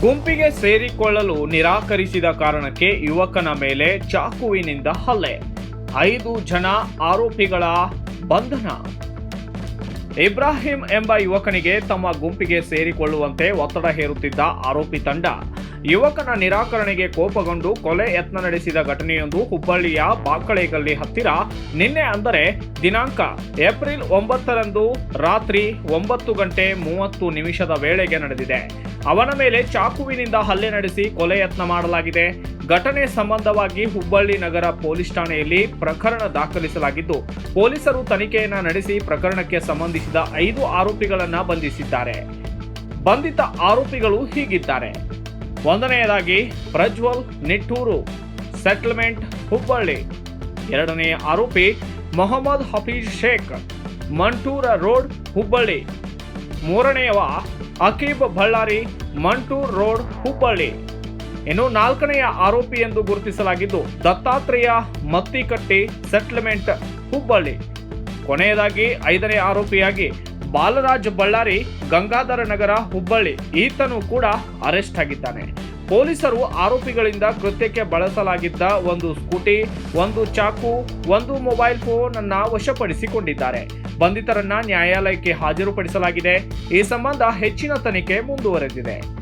ಗುಂಪಿಗೆ ಸೇರಿಕೊಳ್ಳಲು ನಿರಾಕರಿಸಿದ ಕಾರಣಕ್ಕೆ ಯುವಕನ ಮೇಲೆ ಚಾಕುವಿನಿಂದ ಹಲ್ಲೆ. ಐದು ಜನ ಆರೋಪಿಗಳ ಬಂಧನ. ಇಬ್ರಾಹಿಂ ಎಂಬ ಯುವಕನಿಗೆ ತಮ್ಮ ಗುಂಪಿಗೆ ಸೇರಿಕೊಳ್ಳುವಂತೆ ಒತ್ತಡ ಹೇರುತ್ತಿದ್ದ ಆರೋಪಿ ತಂಡ. ಯುವಕನ ನಿರಾಕರಣೆಗೆ ಕೋಪಗೊಂಡು ಕೊಲೆ ಯತ್ನ ನಡೆಸಿದ ಘಟನೆಯೊಂದು ಹುಬ್ಬಳ್ಳಿಯ ಬಾಕಳೆಗಲ್ಲಿ ಹತ್ತಿರ. ನಿನ್ನೆ ಅಂದರೆ ದಿನಾಂಕ ಏಪ್ರಿಲ್ ಒಂಬತ್ತರಂದು ರಾತ್ರಿ ಒಂಬತ್ತು ಗಂಟೆ ಮೂವತ್ತು ನಿಮಿಷದ ವೇಳೆಗೆ ನಡೆದಿದೆ. ಅವನ ಮೇಲೆ ಚಾಕುವಿನಿಂದ ಹಲ್ಲೆ ನಡೆಸಿ ಕೊಲೆ ಯತ್ನ ಮಾಡಲಾಗಿದೆ. ಘಟನೆ ಸಂಬಂಧವಾಗಿ ಹುಬ್ಬಳ್ಳಿ ನಗರ ಪೊಲೀಸ್ ಠಾಣೆಯಲ್ಲಿ ಪ್ರಕರಣ ದಾಖಲಿಸಲಾಗಿದ್ದು, ಪೊಲೀಸರು ತನಿಖೆಯನ್ನ ನಡೆಸಿ ಪ್ರಕರಣಕ್ಕೆ ಸಂಬಂಧಿಸಿದ ಐದು ಆರೋಪಿಗಳನ್ನು ಬಂಧಿಸಿದ್ದಾರೆ. ಬಂಧಿತ ಆರೋಪಿಗಳು ಹೀಗಿದ್ದಾರೆ. ಒಂದನೆಯದಾಗಿ, ಪ್ರಜ್ವಲ್ ನಿಟ್ಟೂರು, ಸೆಟಲ್ಮೆಂಟ್ ಹುಬ್ಬಳ್ಳಿ. ಎರಡನೆಯ ಆರೋಪಿ, ಮೊಹಮ್ಮದ್ ಹಫೀಜ್ ಶೇಖ್, ಮಂಟೂರ ರೋಡ್ ಹುಬ್ಬಳ್ಳಿ. ಮೂರನೆಯವ, ಅಕೀಬ್ ಬಳ್ಳಾರಿ, ಮಂಟೂರ್ ರೋಡ್ ಹುಬ್ಬಳ್ಳಿ. ಇನ್ನು ನಾಲ್ಕನೆಯ ಆರೋಪಿ ಎಂದು ಗುರುತಿಸಲಾಗಿದ್ದು, ದತ್ತಾತ್ರೇಯ ಮತ್ತಿಕಟ್ಟಿ ಸೆಟ್ಲ್ಮೆಂಟ್ ಹುಬ್ಬಳ್ಳಿ. ಕೊನೆಯದಾಗಿ ಐದನೇ ಆರೋಪಿಯಾಗಿ ಬಾಲರಾಜ್ ಬಳ್ಳಾರಿ, ಗಂಗಾಧರ ನಗರ ಹುಬ್ಬಳ್ಳಿ. ಈತನು ಕೂಡ ಅರೆಸ್ಟ್ ಆಗಿದ್ದಾನೆ. ಪೊಲೀಸರು ಆರೋಪಿಗಳಿಂದ ಕೃತ್ಯಕ್ಕೆ ಬಳಸಲಾಗಿದ್ದ ಒಂದು ಸ್ಕೂಟಿ, ಒಂದು ಚಾಕು, ಒಂದು ಮೊಬೈಲ್ ಫೋನ್ ಅನ್ನ ವಶಪಡಿಸಿಕೊಂಡಿದ್ದಾರೆ. ಬಂಧಿತರನ್ನ ನ್ಯಾಯಾಲಯಕ್ಕೆ ಹಾಜರುಪಡಿಸಲಾಗಿದೆ. ಈ ಸಂಬಂಧ ಹೆಚ್ಚಿನ ತನಿಖೆ ಮುಂದುವರೆದಿದೆ.